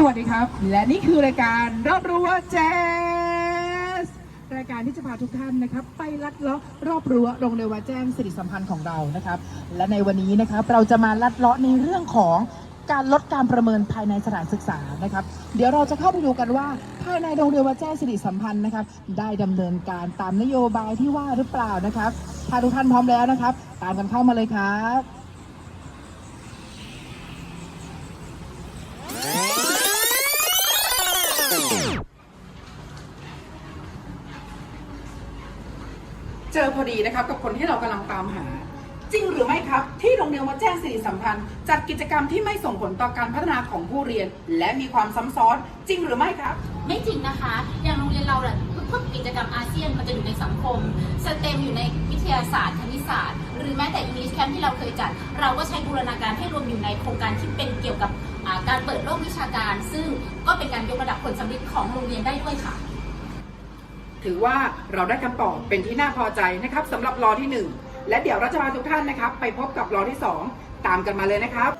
สวัสดีครับ และนี่คือรายการรอบรั้วแจ๊สรายการที่จะพาทุกท่านนะครับ ไปลัดเลาะรอบรั้วโรงเรียนวัดแจ้งสิริสัมพันธ์ของเรานะครับ และในวันนี้นะครับเราจะมาลัดเลาะในเรื่องของการลดการประเมินภายในสถานศึกษานะครับ เดี๋ยวเราจะเข้าไปดูกันว่าภายในโรงเรียนวัดแจ้งสิริสัมพันธ์นะครับ ได้ดำเนินการตามนโยบายที่ว่าหรือเปล่านะครับถ้าทุกท่านพร้อมแล้วนะครับ ตามกันเข้ามาเลยครับ เจอพอดีนะครับกับคนที่เรากำลังตามหา จริงหรือไม่ครับ ที่โรงเรียนวัดแจ้งสิริสัมพันธ์จัดกิจกรรมที่ไม่ส่งผลต่อการพัฒนาของผู้เรียน และมีความซ้ำซ้อนจริงหรือไม่ครับ ไม่จริงนะคะ อย่างโรงเรียนเราเนี่ยพวกกิจกรรมอาเซียนมันจะอยู่ในสังคม สเต็มอยู่ในวิทยาศาสตร์คณิตศาสตร์ หรือแม้แต่อิงลิชแคมที่เราเคยจัด เราก็ใช้บูรณาการให้รวมอยู่ในโครงการที่เป็นเกี่ยวกับอ่าการเปิดโลกวิชาการ ซึ่งก็เป็นการยกระดับผลสำเร็จของโรงเรียนได้ด้วยค่ะ ถือว่าเราได้คำตอบเป็นที่น่าพอใจนะครับสำหรับรอที่หนึ่ง และเดี๋ยวเราจะพาทุกท่านนะครับ ไปพบกับรอที่สองตามกันมาเลยนะครับ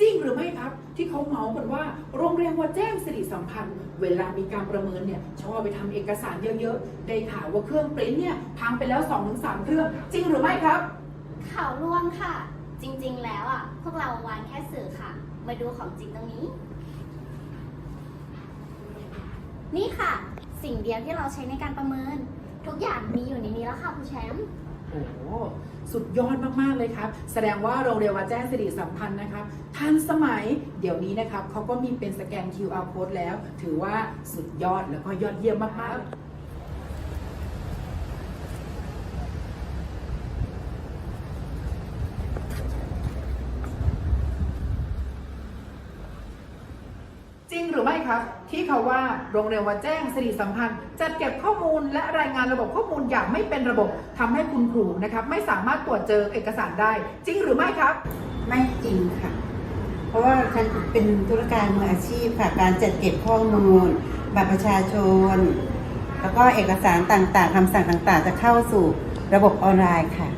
จริงหรือไม่ครับที่เขาเมาส์กันว่า โรงเรียนวัดแจ้งสิริสัมพันธ์ เวลามีการประเมินเนี่ยชอบไปทำเอกสารเยอะๆ ได้ข่าวว่าเครื่องปริ้นเนี่ยพังไปแล้ว2อถึงสเครื่อง จริงหรือไม่ครับ ข่าวลวงค่ะ จริงๆ แล้วอะพวกเราวานแค่สื่อค่ะ มาดูของจริงตรงนี้ นี่ค่ะ สิ่งเดียวที่เราใช้ในการประเมิน ทุกอย่างมีอยู่ในนี้แล้วค่ะคุณแชมป์ โอ้โหสุดยอดมาก ๆ เลยครับ แสดงว่าโรงเรียนวัดแจ้งสิริสัมพันธ์นะครับทันสมัยเดี๋ยวนี้นะครับเขาก็มีเป็นสแกน QR code แล้ว ถือว่าสุดยอดแล้วก็ยอดเยี่ยมมาก ๆ จริงหรือไม่ครับ ที่เขาว่าโรงเรียนวัดแจ้งสิริสัมพันธ์ จัดเก็บข้อมูลและรายงานระบบข้อมูลอย่างไม่เป็นระบบทำให้คุณครูนะครับ ไม่สามารถตรวจเจอเอกสารได้ จริงหรือไม่ครับ ไม่จริงค่ะ เพราะว่าฉันเป็นธุรการมืออาชีพค่ะการจัดเก็บข้อมูลบัตรประชาชน แล้วก็เอกสารต่างๆคำสั่งต่างๆ จะเข้าสู่ระบบออนไลน์ค่ะ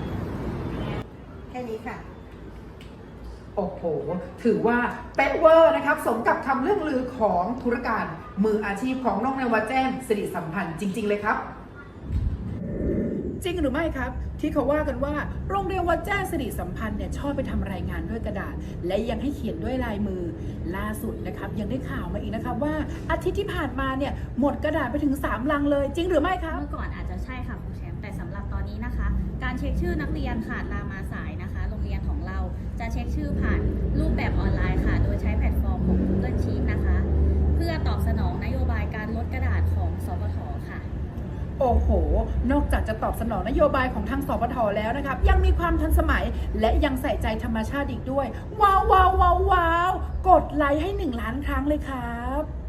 แค่นี้ค่ะ โอ้โห ถือว่าเป๊ะเวอร์นะครับ สมกับคำเรื่องลือของธุรการมืออาชีพของน้องในวัดแจ้งสิริสัมพันธ์จริง ๆ เลยครับ จริงหรือไม่ครับ ที่เขาว่ากันว่า โรงเรียนวัดแจ้งสิริสัมพันธ์เนี่ยชอบไปทำรายงานด้วยกระดาษ และยังให้เขียนด้วยลายมือล่าสุดนะครับ ยังได้ข่าวมาอีกนะครับว่าอาทิตย์ที่ผ่านมาเนี่ยหมดกระดาษไปถึง3ลังเลย จริงหรือไม่ครับเมื่อก่อนอาจจะใช่ค่ะครูแชมป์แต่สำหรับตอนนี้นะคะ การเช็คชื่อนักเรียนขาดลามาสายนะคะโรงเรียนของเรา จะเช็คชื่อผ่านรูปแบบออนไลน์ค่ะ โดยใช้แพลตฟอร์มของ Google Sheet นะคะ เพื่อตอบสนองนโยบายการลดกระดาษของสปทค่ะ โอ้โห นอกจากจะตอบสนองนโยบายของทางสปทแล้วนะครับ ยังมีความทันสมัยและยังใส่ใจธรรมชาติอีกด้วย ว้าวว้าวว้าวว้าวกดไลค์ให้หนึ่งล้านครั้งเลยครับ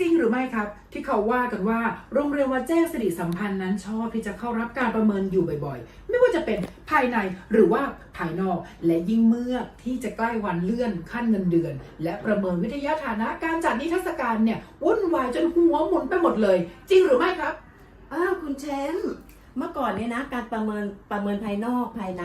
จริงหรือไม่ครับที่เขาว่ากันว่าโรงเรียนวัดแจ้งสิริสัมพันธ์นั้นชอบที่จะเข้ารับการประเมินอยู่บ่อยๆ ไม่ว่าจะเป็นภายในหรือว่าภายนอก และยิ่งเมื่อที่จะใกล้วันเลื่อนขั้นเงินเดือน และประเมินวิทยาฐานะการจัดนิทรรศการเนี่ยวุ่นวายจนหัวหมุนไปหมดเลย จริงหรือไม่ครับอ้าวคุณแชมป์เมื่อก่อนเนี่ยนะการประเมินประเมินภายนอกภายใน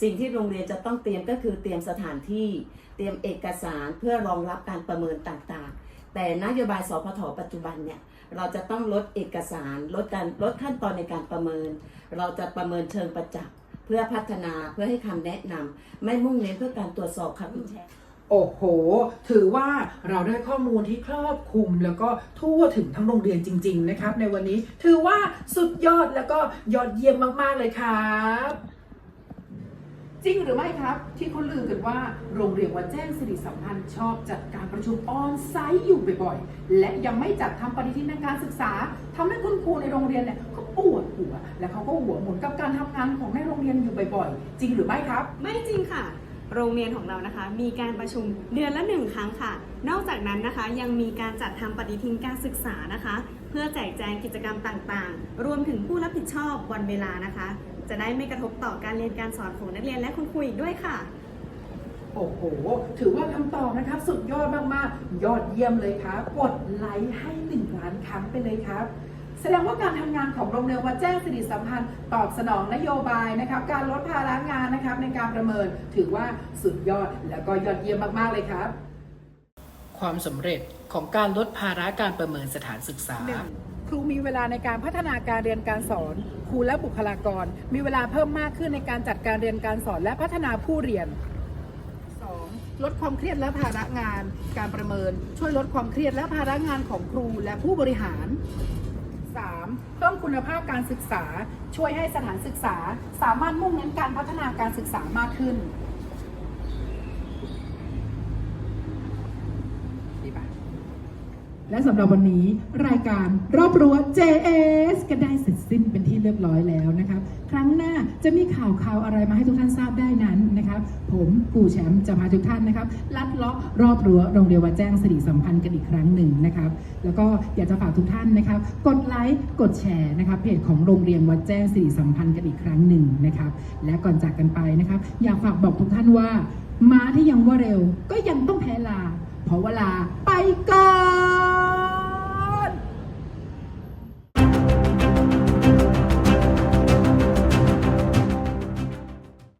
สิ่งที่โรงเรียนจะต้องเตรียมก็คือเตรียมสถานที่ เตรียมเอกสารเพื่อรองรับการประเมินต่างๆ แต่นโยบายสพทปัจจุบันเนี่ยเราจะต้องลดเอกสารลดการลดขั้นตอนในการประเมิน เราจะประเมินเชิงประจักษ์เพื่อพัฒนาเพื่อให้คำแนะนำไม่มุ่งเน้นเพื่อการตรวจสอบค่ะคุณแชมป์โอ้โห ถือว่าเราได้ข้อมูลที่ครอบคลุมแล้วก็ทั่วถึงทั้งโรงเรียนจริง ๆ นะครับ ในวันนี้ถือว่าสุดยอดแล้วก็ยอดเยี่ยมมากๆเลยครับ จริงหรือไม่ครับ ที่เขาลือกันว่า โรงเรียนวัดแจ้งสิริสัมพันธ์ชอบจัดการประชุมออนไซต์อยู่บ่อยๆ และยังไม่จัดทำปฏิทินทางการศึกษาทำให้คุณครูในโรงเรียนเนี่ยเขาปวดหัว และเขาก็หัวหมุนกับการทำงานของในโรงเรียนอยู่บ่อยๆ จริงหรือไม่ครับ ไม่จริงค่ะ โรงเรียนของเรานะคะ มีการประชุมเดือนละหนึ่งครั้งค่ะ นอกจากนั้นนะคะยังมีการจัดทำปฏิทินการศึกษานะคะ เพื่อแจกแจงกิจกรรมต่างๆ รวมถึงผู้รับผิดชอบวันเวลานะคะ จะได้ไม่กระทบต่อการเรียนการสอนของนักเรียนและคุณครูอีกด้วยค่ะ โอ้โห ถือว่าคำตอบนะครับ สุดยอดมากๆ ยอดเยี่ยมเลยครับ กดไลค์ให้หนึ่งล้านครั้งไปเลยครับแสดงว่าการทำงานของโรงเรียนวัดแจ้งสิริสัมพันธ์ตอบสนองนโยบายนะครับ การลดภาระงานนะครับในการประเมินถือว่าสุดยอดแล้วก็ยอดเยี่ยมมากๆเลยครับ ความสำเร็จของการลดภาระการประเมินสถานศึกษาครูมีเวลาในการพัฒนาการเรียนการสอน ครูและบุคลากร มีเวลาเพิ่มมากขึ้นในการจัดการเรียนการสอนและพัฒนาผู้เรียน 2. ลดความเครียดและภาระงาน การประเมิน ช่วยลดความเครียดและภาระงานของครูและผู้บริหาร 3. เพิ่มคุณภาพการศึกษา ช่วยให้สถานศึกษา สามารถมุ่งเน้นการพัฒนาการศึกษามากขึ้น ดีปะ และสำหรับวันนี้รายการรอบรั้ว JS ก็ได้เสร็จสิ้นเป็นที่เรียบร้อยแล้วนะครับ ครั้งหน้าจะมีข่าวข่าวอะไรมาให้ทุกท่านทราบได้นั้นนะครับ ผมปู่แชมป์จะพาทุกท่านนะครับ ลัดเลาะรอบรั้วโรงเรียนวัดแจ้งสิริสัมพันธ์กันอีกครั้งหนึ่งนะครับ แล้วก็อยากจะฝากทุกท่านนะครับ กดไลค์กดแชร์นะครับเพจของโรงเรียนวัดแจ้งสิริสัมพันธ์กันอีกครั้งหนึ่งนะครับ และก่อนจากกันไปนะครับ อยากฝากบอกทุกท่านว่าม้าที่ยังว่าเร็ว ก็ยังต้องแพ้ลาเพราะเวลาไปก่อน